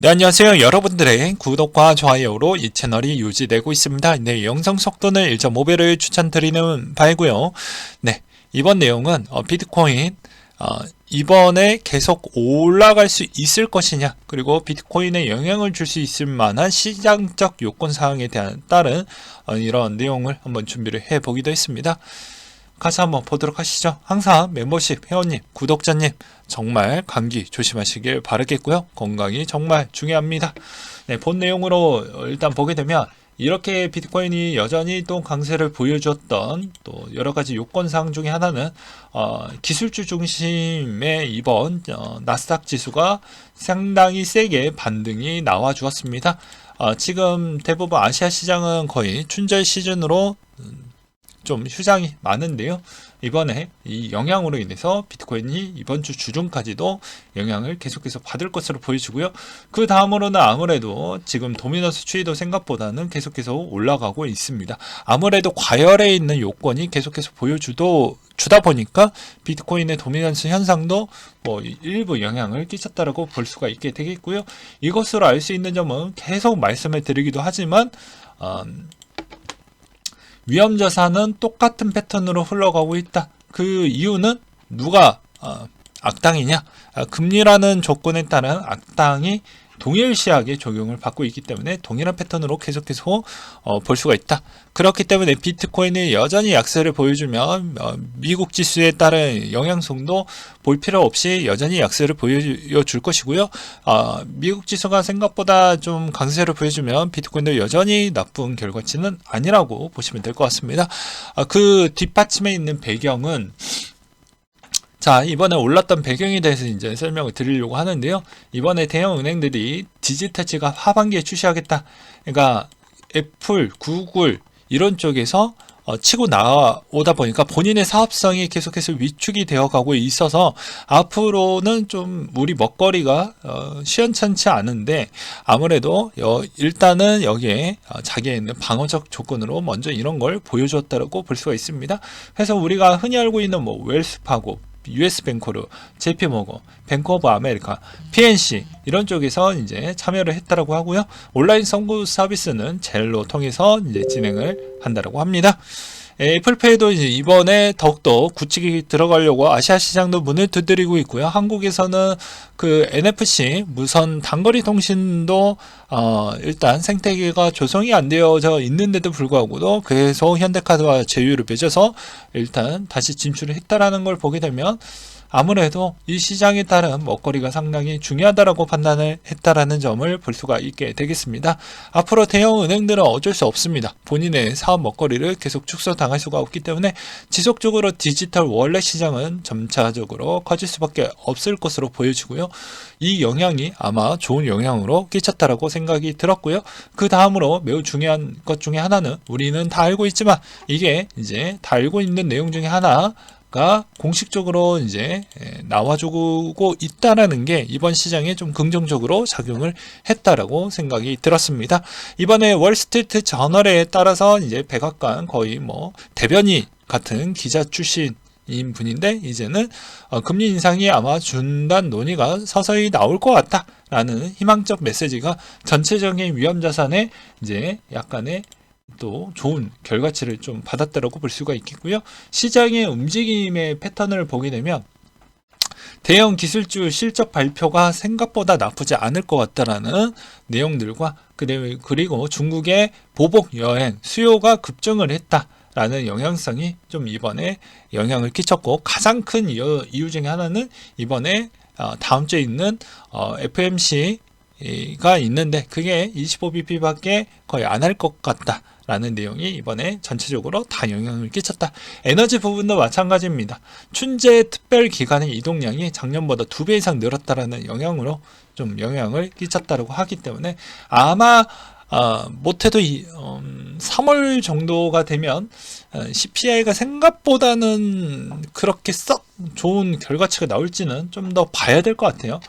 네, 안녕하세요. 여러분들의 구독과 좋아요로 이 채널이 유지되고 있습니다. 네, 영상 속도는 1.5배를 추천드리는 바이고요. 네, 이번 내용은 어, 비트코인 어, 이번에 계속 올라갈 수 있을 것이냐, 그리고 비트코인에 영향을 줄 수 있을 만한 시장적 요건 사항에 대한 따른 어, 이런 내용을 한번 준비를 해 보기도 했습니다. 같이 한번 보도록 하시죠. 항상 멤버십 회원님, 구독자님 정말 감기 조심하시길 바라겠고요. 건강이 정말 중요합니다. 네, 본 내용으로 일단 보게 되면 이렇게 비트코인이 여전히 또 강세를 보여줬던 또 여러 가지 요건사항 중에 하나는 어, 기술주 중심의 이번 어, 나스닥 지수가 상당히 세게 반등이 나와 주었습니다. 어, 지금 대부분 아시아 시장은 거의 춘절 시즌으로 음, 좀 휴장이 많은데요. 이번에 이 영향으로 인해서 비트코인이 이번 주 주중까지도 영향을 계속해서 받을 것으로 보여지고요. 그 다음으로는 아무래도 지금 도미너스 추이도 생각보다는 계속해서 올라가고 있습니다. 아무래도 과열에 있는 요건이 계속해서 보여주도 주다 보니까 비트코인의 도미넌스 현상도 뭐 일부 영향을 끼쳤다라고 볼 수가 있게 되겠고요. 이것으로 알 수 있는 점은 계속 말씀을 드리기도 하지만 음, 위험 자산은 똑같은 패턴으로 흘러가고 있다. 그 이유는 누가 어, 악당이냐? 아, 금리라는 조건에 따른 악당이 동일시하게 적용을 받고 있기 때문에 동일한 패턴으로 계속해서 어, 볼 수가 있다. 그렇기 때문에 비트코인이 여전히 약세를 보여주면 어, 미국 지수에 따른 영향성도 볼 필요 없이 여전히 약세를 보여줄 것이고요. 어, 미국 지수가 생각보다 좀 강세를 보여주면 비트코인도 여전히 나쁜 결과치는 아니라고 보시면 될 것 같습니다. 아, 그 뒷받침에 있는 배경은 자, 이번에 올랐던 배경에 대해서 이제 설명을 드리려고 하는데요. 이번에 대형 은행들이 디지털지가 하반기에 출시하겠다. 그러니까 애플, 구글 이런 쪽에서 어, 치고 나오다 보니까 본인의 사업성이 계속해서 위축이 되어 가고 있어서 앞으로는 좀 우리 먹거리가 어, 시원찮지 않은데 아무래도 여, 일단은 여기에 어, 자기에 있는 방어적 조건으로 먼저 이런 걸 보여줬다고 볼 수가 있습니다. 그래서 우리가 흔히 알고 있는 뭐 웰스파고 US 뱅코르, JP 모건, 뱅크 오브 아메리카, PNC 이런 쪽에서 이제 참여를 했다라고 하고요. 온라인 선고 서비스는 젤로 통해서 이제 진행을 한다라고 합니다. 애플페이도 이제 이번에 더욱더 굳히게 들어가려고 아시아 시장도 문을 두드리고 있고요. 한국에서는 그 NFC 무선 단거리 통신도 어 일단 생태계가 조성이 안 되어져 있는데도 불구하고도 계속 현대카드와 제휴를 맺어서 일단 다시 진출을 했다라는 걸 보게 되면 아무래도 이 시장에 따른 먹거리가 상당히 중요하다라고 판단을 했다라는 점을 볼 수가 있게 되겠습니다. 앞으로 대형 은행들은 어쩔 수 없습니다. 본인의 사업 먹거리를 계속 축소당할 수가 없기 때문에 지속적으로 디지털 월렛 시장은 점차적으로 커질 수밖에 없을 것으로 보여지고요. 이 영향이 아마 좋은 영향으로 끼쳤다라고 생각이 들었고요. 그 다음으로 매우 중요한 것 중에 하나는 우리는 다 알고 있지만 이게 이제 다 알고 있는 내용 중에 하나 가 공식적으로 이제 예, 나와주고 있다라는 게 이번 시장에 좀 긍정적으로 작용을 했다라고 생각이 들었습니다. 이번에 월스트리트 저널에 따라서 이제 백악관 거의 뭐 대변인 같은 기자 출신 인 분인데 이제는 어, 금리 인상이 아마 중단 논의가 서서히 나올 것 같다라는 희망적 메시지가 전체적인 위험 자산에 이제 약간의 또 좋은 결과치를 좀 받았다라고 볼 수가 있겠고요. 시장의 움직임의 패턴을 보게 되면 대형 기술주 실적 발표가 생각보다 나쁘지 않을 것 같다라는 내용들과 그리고 중국의 보복 여행 수요가 급증을 했다. 라는 영향성이 좀 이번에 영향을 끼쳤고 가장 큰 이유, 이유 중에 하나는 이번에 어, 다음 주에 있는 FMC 가 있는데 그게 25bp밖에 거의 안 할 것 같다. 라는 내용이 이번에 전체적으로 다 영향을 끼쳤다. 에너지 부분도 마찬가지입니다. 춘제 특별 기간의 이동량이 작년보다 두 배 이상 늘었다라는 영향으로 좀 영향을 끼쳤다고 하기 때문에 아마 어, 못해도 이, 음, 3월 정도가 되면 어, CPI가 생각보다는 그렇게 썩 좋은 결과치가 나올지는 좀 더 봐야 될 것 같아요.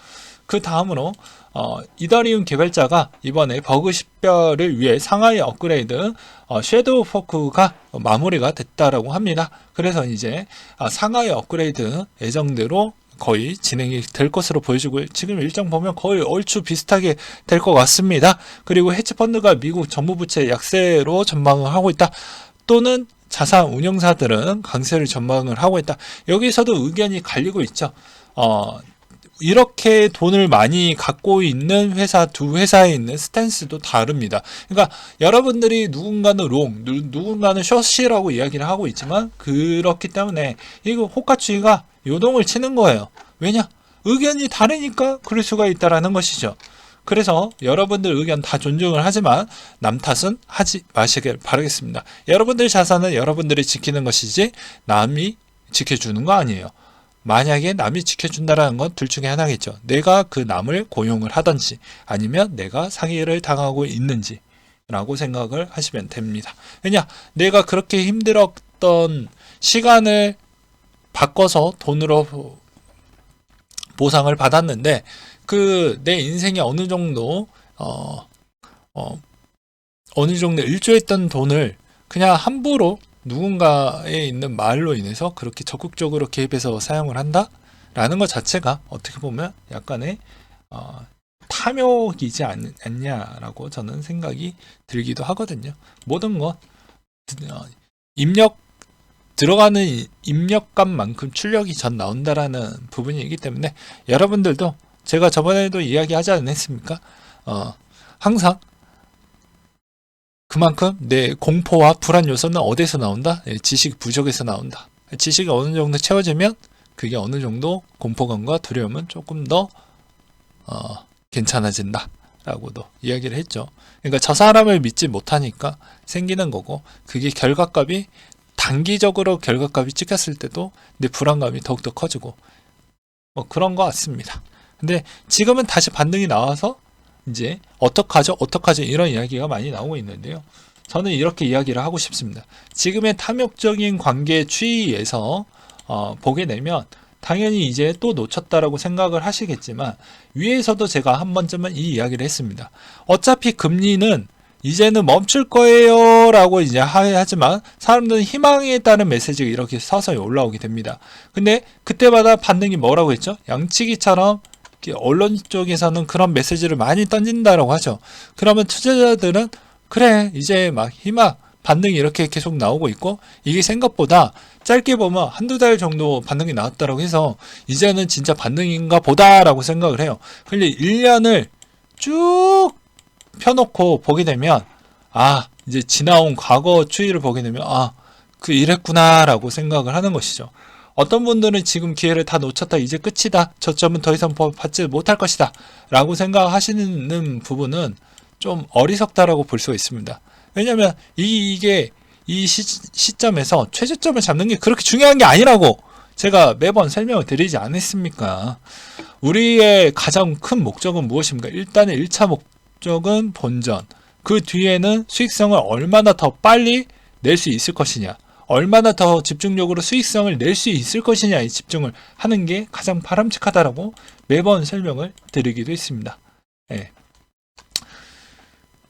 그 다음으로 어, 이더리움 개발자가 이번에 버그 식별을 위해 상하이 업그레이드 어, 섀도우 포크가 마무리가 됐다라고 합니다. 그래서 이제 아, 상하이 업그레이드 예정대로 거의 진행이 될 것으로 보여지고요. 지금 일정 보면 거의 얼추 비슷하게 될 것 같습니다. 그리고 헤지펀드가 미국 정부부채 약세로 전망을 하고 있다. 또는 자산 운용사들은 강세를 전망을 하고 있다. 여기서도 의견이 갈리고 있죠. 어, 이렇게 돈을 많이 갖고 있는 회사 두 회사에 있는 스탠스도 다릅니다. 그러니까 여러분들이 누군가는 롱, 누, 누군가는 숏이라고 이야기를 하고 있지만 그렇기 때문에 이거 호가추이가 요동을 치는 거예요. 왜냐? 의견이 다르니까 그럴 수가 있다라는 것이죠. 그래서 여러분들 의견 다 존중을 하지만 남 탓은 하지 마시길 바라겠습니다. 여러분들 자산은 여러분들이 지키는 것이지 남이 지켜주는 거 아니에요. 만약에 남이 지켜준다라는 건 둘 중에 하나겠죠. 내가 그 남을 고용을 하든지 아니면 내가 사기를 당하고 있는지 라고 생각을 하시면 됩니다. 왜냐? 내가 그렇게 힘들었던 시간을 바꿔서 돈으로 보상을 받았는데 그 내 인생이 어느 정도 어, 어, 어느 정도 일조했던 돈을 그냥 함부로 누군가에 있는 말로 인해서 그렇게 적극적으로 개입해서 사용을 한다라는 것 자체가 어떻게 보면 약간의 어, 탐욕이지 않, 않냐라고 저는 생각이 들기도 하거든요. 모든 것 어, 입력 들어가는 이- 입력값만큼 출력이 전 나온다라는 부분이기 때문에 여러분들도 제가 저번에도 이야기하지 않았습니까? 어, 항상 그만큼 내 공포와 불안 요소는 어디서 나온다? 예, 지식 부족에서 나온다. 지식이 어느 정도 채워지면 그게 어느 정도 공포감과 두려움은 조금 더 어, 괜찮아진다. 라고도 이야기를 했죠. 그러니까 저 사람을 믿지 못하니까 생기는 거고 그게 결과값이 단기적으로 결과값이 찍혔을 때도 내 불안감이 더욱더 커지고 뭐 그런 것 같습니다. 근데 지금은 다시 반등이 나와서 이제 어떡하죠? 어떡하죠? 이런 이야기가 많이 나오고 있는데요. 저는 이렇게 이야기를 하고 싶습니다. 지금의 탐욕적인 관계 추이에서 어, 보게 되면 당연히 이제 또 놓쳤다라고 생각을 하시겠지만 위에서도 제가 한 번쯤은 이 이야기를 했습니다. 어차피 금리는 이제는 멈출 거예요 라고 이제 하- 하지만 사람들은 희망에 따른 메시지가 이렇게 서서히 올라오게 됩니다. 근데 그때마다 반응이 뭐라고 했죠? 양치기처럼 언론 쪽에서는 그런 메시지를 많이 던진다라고 하죠. 그러면 투자자들은 그래 이제 막 희망 반등이 이렇게 계속 나오고 있고 이게 생각보다 짧게 보면 한두 달 정도 반등이 나왔다라고 해서 이제는 진짜 반등인가 보다라고 생각을 해요. 근데 1년을 쭉 펴놓고 보게 되면 아 이제 지나온 과거 추이를 보게 되면 아 그 이랬구나라고 생각을 하는 것이죠. 어떤 분들은 지금 기회를 다 놓쳤다 이제 끝이다 저점은 더 이상 버- 받지 못할 것이다 라고 생각하시는 부분은 좀 어리석다라고 볼 수가 있습니다. 왜냐하면 이, 이게 이 시, 시점에서 최저점을 잡는 게 그렇게 중요한 게 아니라고 제가 매번 설명을 드리지 않았습니까? 우리의 가장 큰 목적은 무엇입니까? 일단은 1차 목적은 본전. 그 뒤에는 수익성을 얼마나 더 빨리 낼 수 있을 것이냐. 얼마나 더 집중적으로 수익성을 낼 수 있을 것이냐에 집중을 하는 게 가장 바람직하다라고 매번 설명을 드리기도 했습니다. 예.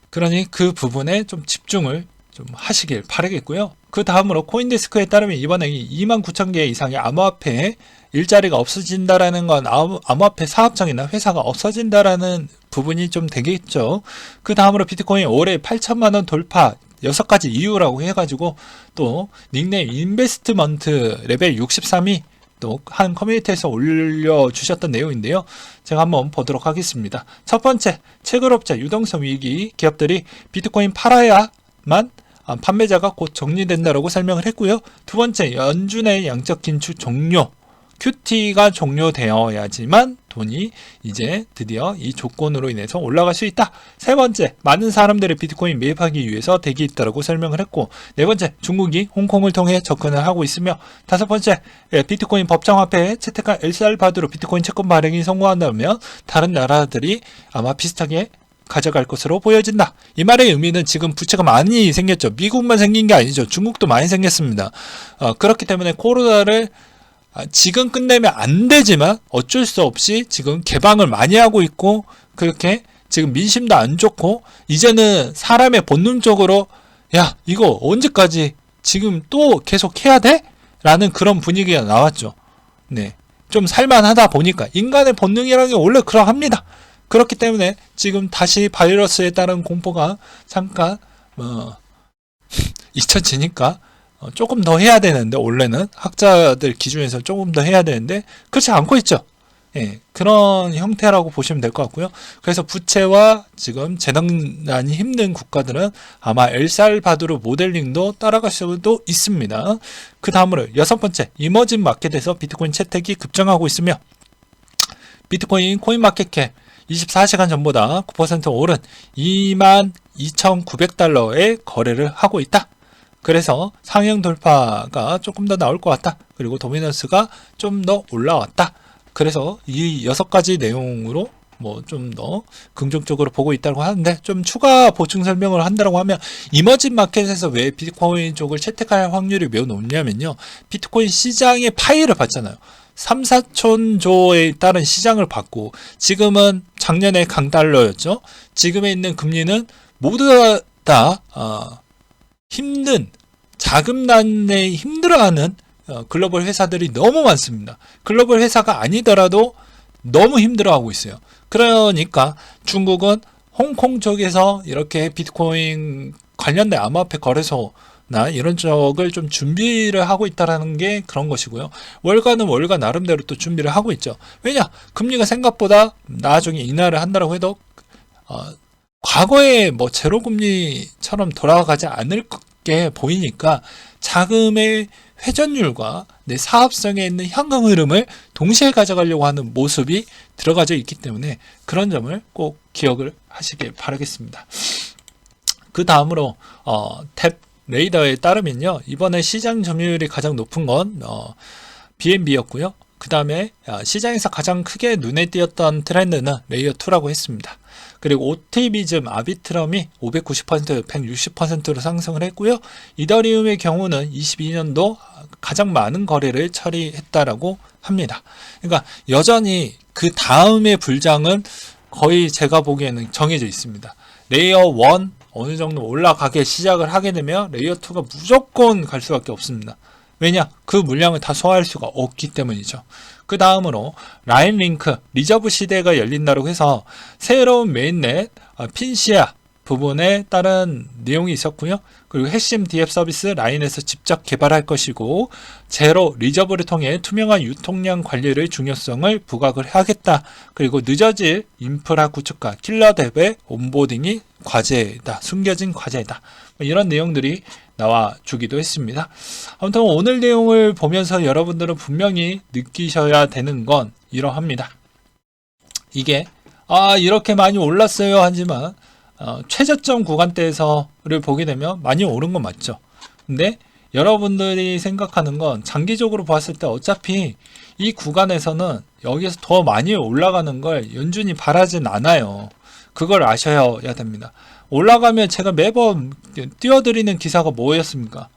그러니 그 부분에 좀 집중을 좀 하시길 바라겠고요. 그 다음으로 코인데스크에 따르면 이번에 2만 9천 개 이상의 암호화폐 일자리가 없어진다라는 건 암- 암호화폐 사업장이나 회사가 없어진다라는 부분이 좀 되겠죠. 그 다음으로 비트코인 올해 8천만 원 돌파 여섯 가지 이유라고 해가지고 또 닉네임 인베스트먼트 레벨 63이 또 한 커뮤니티에서 올려주셨던 내용인데요. 제가 한번 보도록 하겠습니다. 첫 번째, 채굴업자 유동성 위기 기업들이 비트코인 팔아야만 아, 판매자가 곧 정리된다라고 설명을 했고요. 두 번째, 연준의 양적 긴축 종료. QT가 종료되어야지만 돈이 이제 드디어 이 조건으로 인해서 올라갈 수 있다. 세 번째, 많은 사람들이 비트코인 매입하기 위해서 대기 있다라고 설명을 했고, 네 번째, 중국이 홍콩을 통해 접근을 하고 있으며, 다섯 번째, 예, 비트코인 법정화폐에 채택한 엘살바도르 비트코인 채권 발행이 성공한다면 다른 나라들이 아마 비슷하게 가져갈 것으로 보여진다. 이 말의 의미는 지금 부채가 많이 생겼죠. 미국만 생긴 게 아니죠. 중국도 많이 생겼습니다. 어, 그렇기 때문에 코로나를 아, 지금 끝내면 안 되지만 어쩔 수 없이 지금 개방을 많이 하고 있고 그렇게 지금 민심도 안 좋고 이제는 사람의 본능적으로 야 이거 언제까지 지금 또 계속 해야 돼? 라는 그런 분위기가 나왔죠. 네. 좀 살만하다 보니까 인간의 본능이라는 게 원래 그러합니다. 그렇기 때문에 지금 다시 바이러스에 따른 공포가 잠깐 어, 잊혀지니까 어, 조금 더 해야 되는데 원래는 학자들 기준에서 조금 더 해야 되는데 그렇지 않고 있죠. 예, 그런 형태라고 보시면 될 것 같고요. 그래서 부채와 지금 재난이 힘든 국가들은 아마 엘살바도르 모델링도 따라갈 수도 있습니다. 그 다음으로 여섯 번째, 이머징 마켓에서 비트코인 채택이 급증하고 있으며 비트코인 코인마켓캡 24시간 전보다 9% 오른 22,900달러의 거래를 하고 있다. 그래서 상향 돌파가 조금 더 나올 것 같다. 그리고 도미넌스가 좀 더 올라왔다. 그래서 이 여섯 가지 내용으로 뭐 좀 더 긍정적으로 보고 있다고 하는데 좀 추가 보충 설명을 한다고 하면 이머징 마켓에서 왜 비트코인 쪽을 채택할 확률이 매우 높냐면요. 비트코인 시장의 파이를 봤잖아요. 3, 4천조에 따른 시장을 받고 지금은 작년에 강달러였죠. 지금에 있는 금리는 모두 다 어, 힘든 자금난에 힘들어하는 어, 글로벌 회사들이 너무 많습니다. 글로벌 회사가 아니더라도 너무 힘들어하고 있어요. 그러니까 중국은 홍콩 쪽에서 이렇게 비트코인 관련된 암호화폐 거래소나 이런 쪽을 좀 준비를 하고 있다라는 게 그런 것이고요. 월가는 월가 나름대로 또 준비를 하고 있죠. 왜냐? 금리가 생각보다 나중에 인하를 한다고 해도 어, 과거에 뭐 제로 금리처럼 돌아가지 않을 게 보이니까 자금의 회전율과 내 사업성에 있는 현금 흐름을 동시에 가져가려고 하는 모습이 들어가져 있기 때문에 그런 점을 꼭 기억을 하시길 바라겠습니다. 그 다음으로 어, 탭 레이더에 따르면요 이번에 시장 점유율이 가장 높은 건 어, BNB였고요. 그 다음에 시장에서 가장 크게 눈에 띄었던 트렌드는 레이어 2라고 했습니다. 그리고 오티비즘 아비트럼이 590% 160%로 상승을 했고요. 이더리움의 경우는 22년도 가장 많은 거래를 처리했다라고 합니다. 그러니까 여전히 그 다음의 불장은 거의 제가 보기에는 정해져 있습니다. 레이어 1 어느 정도 올라가게 시작을 하게 되면 레이어 2가 무조건 갈 수밖에 없습니다. 왜냐? 그 물량을 다 소화할 수가 없기 때문이죠. 그 다음으로 라인 링크 리저브 시대가 열린다고 해서 새로운 메인넷 어, 핀시아 부분에 따른 내용이 있었고요. 그리고 핵심 DF 서비스 라인에서 직접 개발할 것이고 제로 리저브를 통해 투명한 유통량 관리를 중요성을 부각을 하겠다. 그리고 늦어질 인프라 구축과 킬러 랩의 온보딩이 과제다. 숨겨진 과제다. 뭐 이런 내용들이 나와 주기도 했습니다. 아무튼 오늘 내용을 보면서 여러분들은 분명히 느끼셔야 되는 건 이러합니다. 이게 아 이렇게 많이 올랐어요 하지만 어, 최저점 구간대에서를 보게 되면 많이 오른 건 맞죠. 근데 여러분들이 생각하는 건 장기적으로 봤을 때 어차피 이 구간에서는 여기서 더 많이 올라가는 걸 연준이 바라진 않아요. 그걸 아셔야 됩니다. 올라가면 제가 매번 띄워드리는 기사가 뭐였습니까?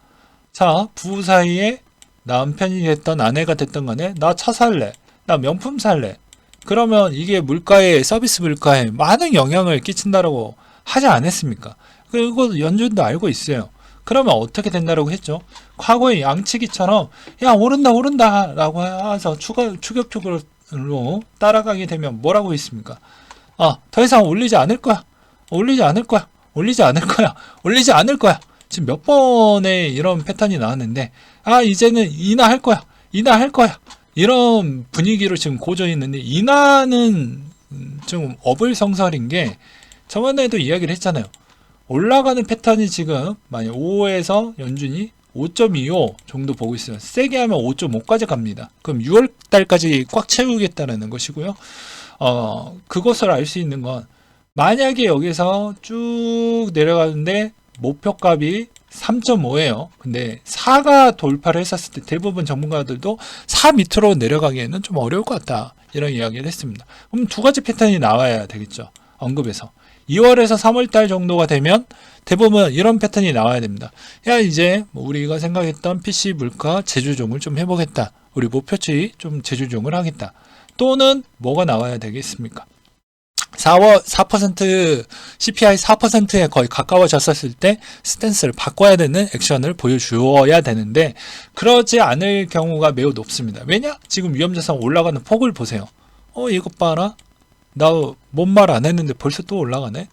자, 부부 사이에 남편이 됐던 아내가 됐던 간에 나 차 살래. 나 명품 살래. 그러면 이게 물가에 서비스 물가에 많은 영향을 끼친다라고 하지 않았습니까? 그거 연준도 알고 있어요. 그러면 어떻게 된다라고 했죠? 과거의 양치기처럼 야 오른다 오른다라고 해서 추가 추격적으로 따라가게 되면 뭐라고 했습니까? 아, 더 이상 올리지 않을 거야. 올리지 않을 거야. 올리지 않을 거야. 올리지 않을 거야. 지금 몇 번의 이런 패턴이 나왔는데, 아, 이제는 인하할 거야. 인하할 거야. 이런 분위기로 지금 고조 있는데, 인하는 좀 어불성설인 게, 저번에도 이야기를 했잖아요. 올라가는 패턴이 지금, 만약 5에서 연준이 5.25 정도 보고 있어요. 세게 하면 5.5까지 갑니다. 그럼 6월 달까지 꽉 채우겠다는 것이고요. 어, 그것을 알 수 있는 건 만약에 여기서 쭉 내려가는데 목표값이 3.5예요. 근데 4가 돌파를 했었을 때 대부분 전문가들도 4 밑으로 내려가기에는 좀 어려울 것 같다. 이런 이야기를 했습니다. 그럼 두 가지 패턴이 나와야 되겠죠. 언급에서. 2월에서 3월달 정도가 되면 대부분 이런 패턴이 나와야 됩니다. 야, 이제 뭐 우리가 생각했던 PC 물가 재조정을 좀 해보겠다. 우리 목표치 좀 재조정을 하겠다. 또는 뭐가 나와야 되겠습니까? 4월 4% CPI 4%에 거의 가까워졌었을 때 스탠스를 바꿔야 되는 액션을 보여주어야 되는데 그러지 않을 경우가 매우 높습니다. 왜냐? 지금 위험자산 올라가는 폭을 보세요. 어 이것 봐라. 나 뭔 말 안 했는데 벌써 또 올라가네.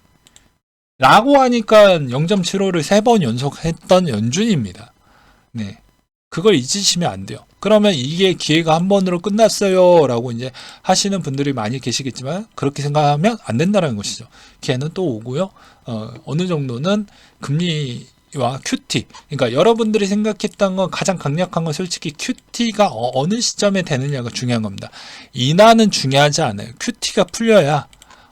라고 하니까 0.75를 세번 연속했던 연준입니다. 네. 그걸 잊으시면 안 돼요. 그러면 이게 기회가 한 번으로 끝났어요. 라고 이제 하시는 분들이 많이 계시겠지만, 그렇게 생각하면 안 된다는 것이죠. 기회는 또 오고요. 어, 어느 정도는 금리와 QT. 그러니까 여러분들이 생각했던 건 가장 강력한 건 솔직히 QT가 어, 느 시점에 되느냐가 중요한 겁니다. 인하는 중요하지 않아요. QT가 풀려야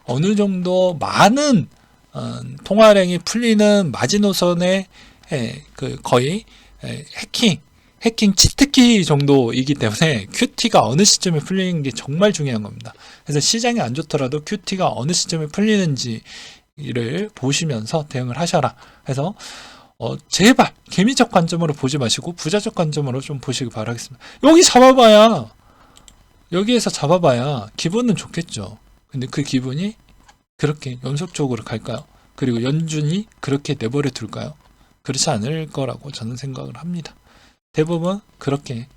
어느 정도 많은 어, 통화량이 풀리는 마지노선의 에, 그 거의 에, 해킹 해킹 치트키 정도이기 때문에 QT가 어느 시점에 풀리는 게 정말 중요한 겁니다. 그래서 시장이 안 좋더라도 QT가 어느 시점에 풀리는지를 보시면서 대응을 하셔라. 그래서 어, 제발 개미적 관점으로 보지 마시고 부자적 관점으로 좀 보시기 바라겠습니다. 여기 잡아봐야 여기에서 잡아봐야 기분은 좋겠죠. 근데 그 기분이 그렇게 연속적으로 갈까요? 그리고 연준이 그렇게 내버려 둘까요? 그렇지 않을 거라고 저는 생각을 합니다. 대부분 그렇게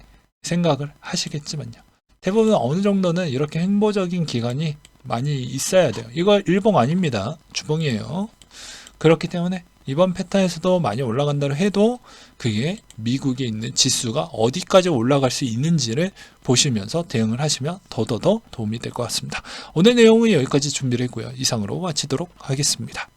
생각을 하시겠지만요. 대부분 어느 정도는 이렇게 행보적인 기간이 많이 있어야 돼요. 이거 일봉 아닙니다. 주봉이에요. 그렇기 때문에 이번 패턴에서도 많이 올라간다고 해도 그게 미국에 있는 지수가 어디까지 올라갈 수 있는지를 보시면서 대응을 하시면 더더더 도움이 될 것 같습니다. 오늘 내용은 여기까지 준비를 했고요. 이상으로 마치도록 하겠습니다.